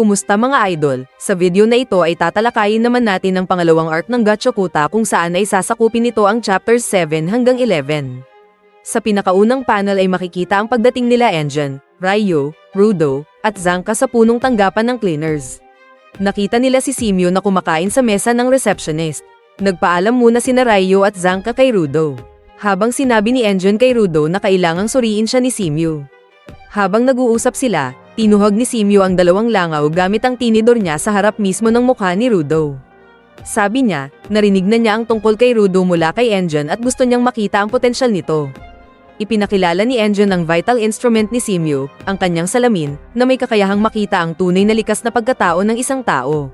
Kumusta mga idol? Sa video na ito ay tatalakayin naman natin ang pangalawang arc ng Gachokuta kung saan ay sasakupin nito ang chapters 7 hanggang 11. Sa pinakaunang panel ay makikita ang pagdating nila Engine, Ryo, Rudo, at Zanka sa punong tanggapan ng cleaners. Nakita nila si Simyo na kumakain sa mesa ng receptionist. Nagpaalam muna sina Ryo at Zanka kay Rudo. Habang sinabi ni Engine kay Rudo na kailangang suriin siya ni Simyo. Habang nag-uusap sila, tinuhag ni Simyo ang dalawang langaw gamit ang tinidor niya sa harap mismo ng mukha ni Rudo. Sabi niya, narinig na niya ang tungkol kay Rudo mula kay Engine at gusto niyang makita ang potensyal nito. Ipinakilala ni Engine ang vital instrument ni Simyo, ang kanyang salamin, na may kakayahang makita ang tunay na likas na pagkatao ng isang tao.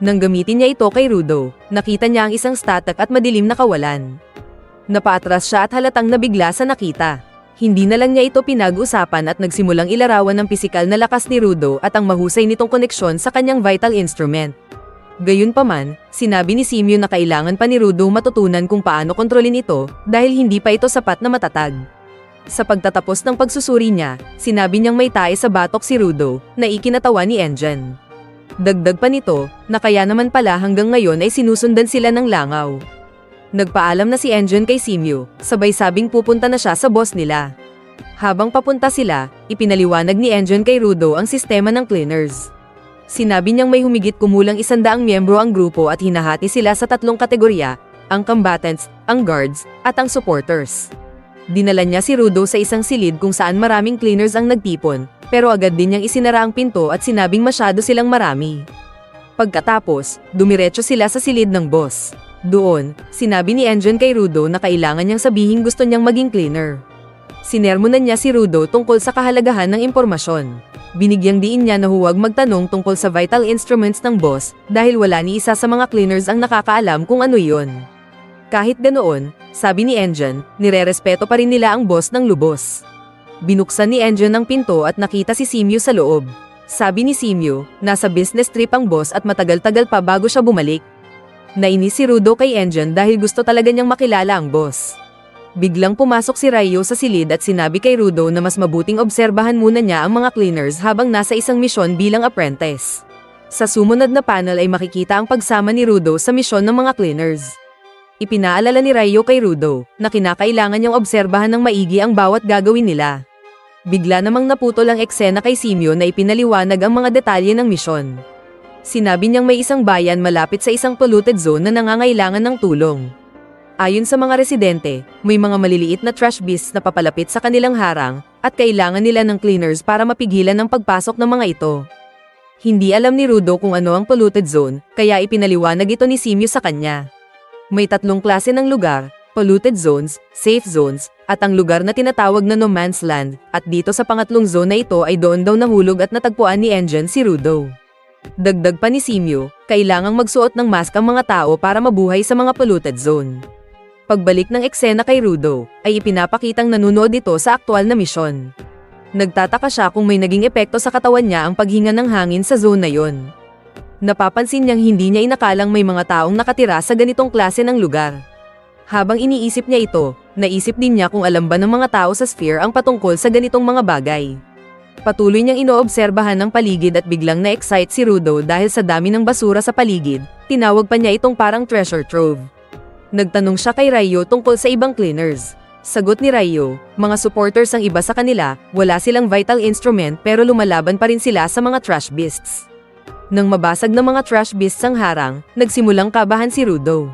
Nang gamitin niya ito kay Rudo, nakita niya ang isang static at madilim na kawalan. Napaatras siya at halatang nabigla sa nakita. Hindi na lang niya ito pinag-usapan at nagsimulang ilarawan ng pisikal na lakas ni Rudo at ang mahusay nitong koneksyon sa kanyang vital instrument. Gayunpaman, sinabi ni Simyo na kailangan pa ni Rudo matutunan kung paano kontrolin ito dahil hindi pa ito sapat na matatag. Sa pagtatapos ng pagsusuri niya, sinabi niyang may tae sa batok si Rudo na ikinatawa ni Engine. Dagdag pa nito, na kaya naman pala hanggang ngayon ay sinusundan sila ng langaw. Nagpaalam na si Engine kay Simyo, sabay sabing pupunta na siya sa boss nila. Habang papunta sila, ipinaliwanag ni Engine kay Rudo ang sistema ng cleaners. Sinabi niyang may humigit kumulang isandaang miyembro ang grupo at hinahati sila sa tatlong kategorya, ang combatants, ang guards, at ang supporters. Dinala niya si Rudo sa isang silid kung saan maraming cleaners ang nagtipon, pero agad din niyang isinara ang pinto at sinabing masyado silang marami. Pagkatapos, dumiretso sila sa silid ng boss. Doon, sinabi ni Engine kay Rudo na kailangan niyang sabihin gusto niyang maging cleaner. Sinermonan niya si Rudo tungkol sa kahalagahan ng impormasyon. Binigyang diin niya na huwag magtanong tungkol sa vital instruments ng boss dahil wala ni isa sa mga cleaners ang nakakaalam kung ano yon. Kahit ganoon, sabi ni Engine, nirerespeto pa rin nila ang boss ng lubos. Binuksan ni Engine ang pinto at nakita si Simyo sa loob. Sabi ni Simyo, nasa business trip ang boss at matagal-tagal pa bago siya bumalik. Nainis si Rudo kay Engine dahil gusto talaga niyang makilala ang boss. Biglang pumasok si Ryo sa silid at sinabi kay Rudo na mas mabuting obserbahan muna niya ang mga cleaners habang nasa isang misyon bilang apprentice. Sa sumunod na panel ay makikita ang pagsama ni Rudo sa misyon ng mga cleaners. Ipinaalala ni Ryo kay Rudo na kinakailangan niyang obserbahan ng maigi ang bawat gagawin nila. Bigla namang naputol ang eksena kay Simyo na ipinaliwanag ang mga detalye ng misyon. Sinabi niyang may isang bayan malapit sa isang polluted zone na nangangailangan ng tulong. Ayon sa mga residente, may mga maliliit na trash beasts na papalapit sa kanilang harang at kailangan nila ng cleaners para mapigilan ang pagpasok ng mga ito. Hindi alam ni Rudo kung ano ang polluted zone, kaya ipinaliwanag ito ni Simyo sa kanya. May tatlong klase ng lugar, polluted zones, safe zones, at ang lugar na tinatawag na no man's land, at dito sa pangatlong zone na ito ay doon daw nahulog at natagpuan ni Engine si Rudo. Dagdag pa ni Simyo, kailangang magsuot ng mask ang mga tao para mabuhay sa mga polluted zone. Pagbalik ng eksena kay Rudo, ay ipinapakitang nanunood ito sa aktwal na misyon. Nagtataka siya kung may naging epekto sa katawan niya ang paghinga ng hangin sa zone na yon. Napapansin niyang hindi niya inakalang may mga taong nakatira sa ganitong klase ng lugar. Habang iniisip niya ito, naisip din niya kung alam ba ng mga tao sa sphere ang patungkol sa ganitong mga bagay. Patuloy niyang inoobserbahan ng paligid at biglang na-excite si Rudo dahil sa dami ng basura sa paligid, tinawag pa niya itong parang treasure trove. Nagtanong siya kay Ryo tungkol sa ibang cleaners. Sagot ni Ryo, mga supporters ang iba sa kanila, wala silang vital instrument pero lumalaban pa rin sila sa mga trash beasts. Nang mabasag ng mga trash beasts ang harang, nagsimulang kabahan si Rudo.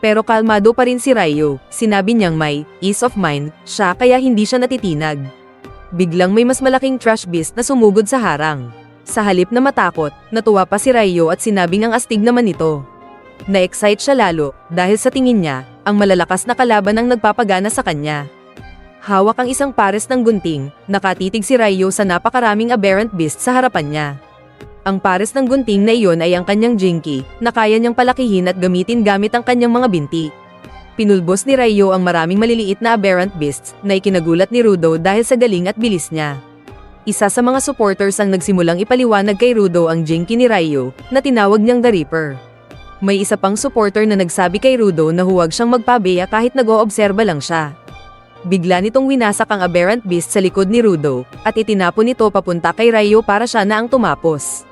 Pero kalmado pa rin si Ryo, sinabi niyang may ease of mind siya kaya hindi siya natitinag. Biglang may mas malaking trash beast na sumugod sa harang. Sa halip na matakot, natuwa pa si Ryo at sinabing ang astig naman ito. Na-excite siya lalo dahil sa tingin niya, ang malalakas na kalaban ang nagpapagana sa kanya. Hawak ang isang pares ng gunting, nakatitig si Ryo sa napakaraming aberrant beast sa harapan niya. Ang pares ng gunting na iyon ay ang kanyang jinky, na kaya niyang palakihin at gamitin gamit ang kanyang mga binti. Pinulbos ni Ryo ang maraming maliliit na aberrant beasts na ikinagulat ni Rudo dahil sa galing at bilis niya. Isa sa mga supporters ang nagsimulang ipaliwanag kay Rudo ang jinky ni Ryo na tinawag niyang The Reaper. May isa pang supporter na nagsabi kay Rudo na huwag siyang magpabeya kahit nag-oobserba lang siya. Bigla nitong winasak ang aberrant beast sa likod ni Rudo at itinapon ito papunta kay Ryo para siya na ang tumapos.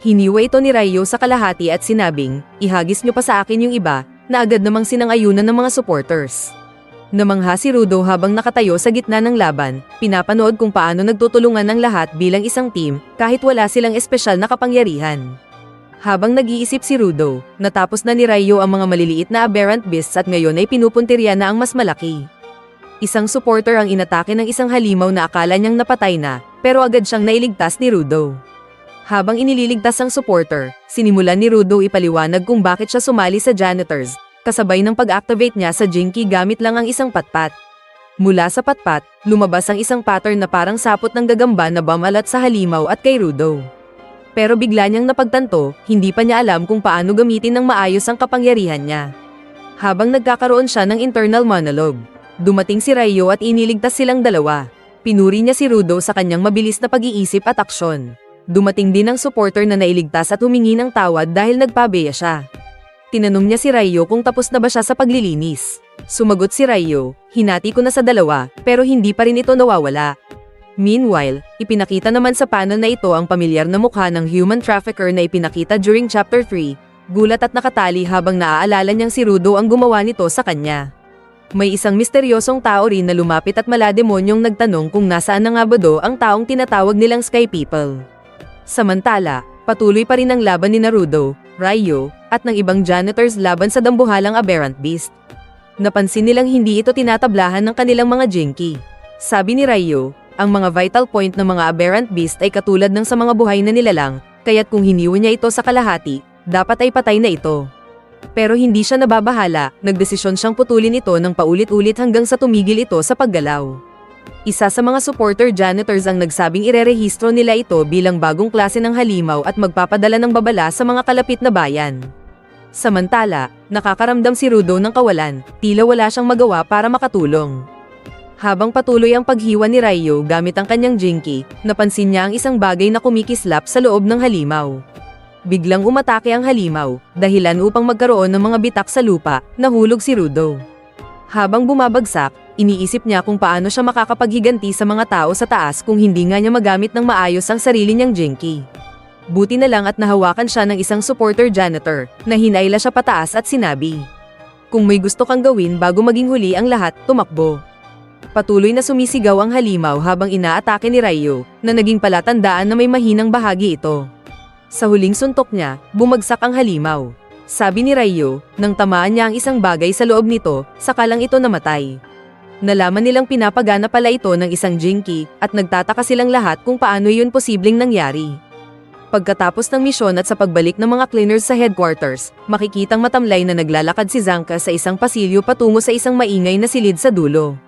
Hiniwa ito ni Ryo sa kalahati at sinabing, ihagis nyo pa sa akin yung iba, na agad namang sinangayunan ng mga supporters. Namangha si Rudo habang nakatayo sa gitna ng laban, pinapanood kung paano nagtutulungan ng lahat bilang isang team kahit wala silang espesyal na kapangyarihan. Habang nag-iisip si Rudo, natapos na ni Ryo ang mga maliliit na aberrant beasts at ngayon ay pinupuntirya na ang mas malaki. Isang supporter ang inatake ng isang halimaw na akala niyang napatay na, pero agad siyang nailigtas ni Rudo. Habang inililigtas ang supporter, sinimulan ni Rudo ipaliwanag kung bakit siya sumali sa janitors, kasabay ng pag-activate niya sa Jinky gamit lang ang isang patpat. Mula sa patpat, lumabas ang isang pattern na parang sapot ng gagamba na bamalat sa halimaw at kay Rudo. Pero bigla niyang napagtanto, hindi pa niya alam kung paano gamitin ng maayos ang kapangyarihan niya. Habang nagkakaroon siya ng internal monologue, dumating si Ryo at iniligtas silang dalawa. Pinuri niya si Rudo sa kanyang mabilis na pag-iisip at aksyon. Dumating din ang supporter na nailigtas at humingi ng tawad dahil nagpabeya siya. Tinanong niya si Ryo kung tapos na ba siya sa paglilinis. Sumagot si Ryo, hinati ko na sa dalawa, pero hindi pa rin ito nawawala. Meanwhile, ipinakita naman sa panel na ito ang pamilyar na mukha ng human trafficker na ipinakita during chapter 3, gulat at nakatali habang naaalala niyang si Rudo ang gumawa nito sa kanya. May isang misteryosong tao rin na lumapit at malademonyong nagtanong kung nasaan na nga ba do ang taong tinatawag nilang Sky People. Samantala, patuloy pa rin ang laban ni Naruto, Ryo, at ng ibang janitors laban sa dambuhalang aberrant beast. Napansin nilang hindi ito tinatablahan ng kanilang mga jinky. Sabi ni Ryo, ang mga vital point ng mga aberrant beast ay katulad ng sa mga buhay na nilalang, kaya't kung hiniwa niya ito sa kalahati, dapat ay patay na ito. Pero hindi siya nababahala, nagdesisyon siyang putulin ito ng paulit-ulit hanggang sa tumigil ito sa paggalaw. Isa sa mga supporter janitors ang nagsabing irerehistro nila ito bilang bagong klase ng halimaw at magpapadala ng babala sa mga kalapit na bayan. Samantala, nakakaramdam si Rudo ng kawalan, tila wala siyang magawa para makatulong. Habang patuloy ang paghiwa ni Ryo gamit ang kanyang jinky, napansin niya ang isang bagay na kumikislap sa loob ng halimaw. Biglang umatake ang halimaw, dahilan upang magkaroon ng mga bitak sa lupa, nahulog si Rudo. Habang bumabagsak, iniisip niya kung paano siya makakapaghiganti sa mga tao sa taas kung hindi nga niya magamit ng maayos ang sarili niyang jinky. Buti na lang at nahawakan siya ng isang supporter janitor, na hinayla siya pataas at sinabi, Kung may gusto kang gawin bago maging huli ang lahat, tumakbo. Patuloy na sumisigaw ang halimaw habang inaatake ni Ryo, na naging palatandaan na may mahinang bahagi ito. Sa huling suntok niya, bumagsak ang halimaw. Sabi ni Ryo, nang tamaan niya ang isang bagay sa loob nito, sakalang ito namatay. Nalaman nilang pinapagana pala ito ng isang jinky at nagtataka silang lahat kung paano yun posibleng nangyari. Pagkatapos ng misyon at sa pagbalik ng mga cleaners sa headquarters, makikitang matamlay na naglalakad si Zanka sa isang pasilyo patungo sa isang maingay na silid sa dulo.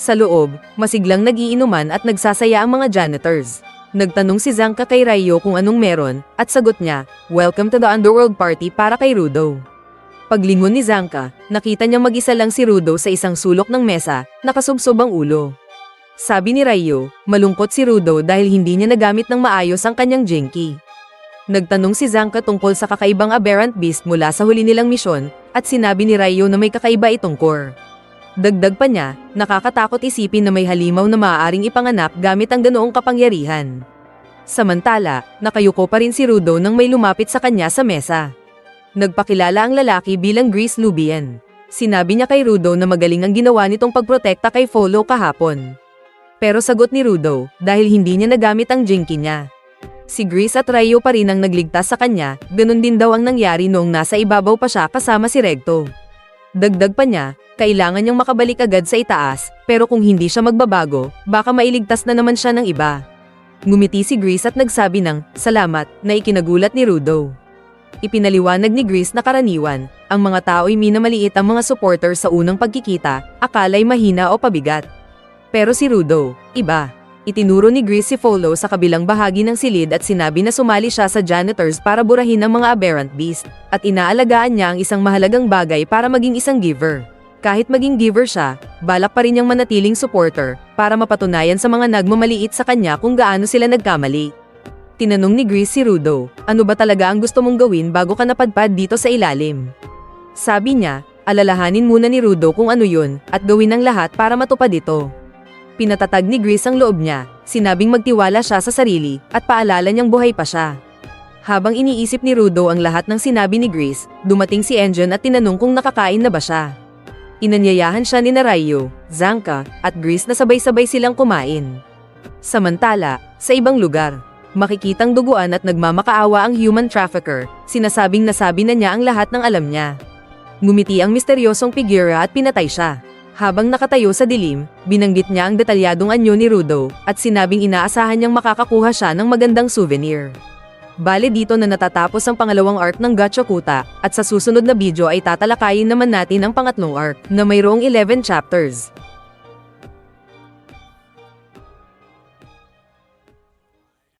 Sa loob, masiglang nagiinuman at nagsasaya ang mga janitors. Nagtanong si Zanka kay Ryo kung anong meron, at sagot niya, Welcome to the Underworld Party para kay Rudo. Paglingon ni Zanka, nakita niya mag-isa lang si Rudo sa isang sulok ng mesa, nakasubsob ang ulo. Sabi ni Ryo, malungkot si Rudo dahil hindi niya nagamit ng maayos ang kanyang jinky. Nagtanong si Zanka tungkol sa kakaibang aberrant beast mula sa huli nilang misyon, at sinabi ni Ryo na may kakaiba itong core. Dagdag pa niya, nakakatakot isipin na may halimaw na maaaring ipanganak gamit ang ganoong kapangyarihan. Samantala, nakayuko pa rin si Rudo nang may lumapit sa kanya sa mesa. Nagpakilala ang lalaki bilang Grease Lubian. Sinabi niya kay Rudo na magaling ang ginawa nitong pagprotekta kay Folo kahapon. Pero sagot ni Rudo, dahil hindi niya nagamit ang jinky niya. Si Grease at Ryo pa rin ang nagligtas sa kanya, ganun din daw ang nangyari noong nasa ibabaw pa siya kasama si Recto. Dagdag pa niya, kailangan niyang makabalik agad sa itaas, pero kung hindi siya magbabago, baka mailigtas na naman siya ng iba. Ngumiti si Grease at nagsabi ng, salamat, na ikinagulat ni Rudo. Ipinaliwanag ni Grease na karaniwan, ang mga tao'y minamaliit ang mga supporter sa unang pagkikita, akala'y mahina o pabigat. Pero si Rudo, iba. Itinuro ni Grease si Folo sa kabilang bahagi ng silid at sinabi na sumali siya sa janitors para burahin ang mga aberrant beast, at inaalagaan niya ang isang mahalagang bagay para maging isang giver. Kahit maging giver siya, balak pa rin niyang manatiling supporter, para mapatunayan sa mga nagmamaliit sa kanya kung gaano sila nagkamali. Tinanong ni Grease si Rudo, ano ba talaga ang gusto mong gawin bago ka napadpad dito sa ilalim? Sabi niya, alalahanin muna ni Rudo kung ano yun, at gawin ang lahat para matupad ito. Pinatatag ni Grease ang loob niya, sinabing magtiwala siya sa sarili, at paalala niyang buhay pa siya. Habang iniisip ni Rudo ang lahat ng sinabi ni Grace, dumating si Enjon at tinanong kung nakakain na ba siya. Inanyayahan siya ni Narayo, Zanka, at Grace na sabay-sabay silang kumain. Samantala, sa ibang lugar, makikitang duguan at nagmamakaawa ang human trafficker, sinasabing nasabi na niya ang lahat ng alam niya. Ngumiti ang misteryosong figura at pinatay siya. Habang nakatayo sa dilim, binanggit niya ang detalyadong anyo ni Rudo, at sinabing inaasahan niyang makakakuha siya ng magandang souvenir. Bale dito na natatapos ang pangalawang arc ng Gachokuta, at sa susunod na video ay tatalakayin naman natin ang pangatlong arc, na mayroong 11 chapters.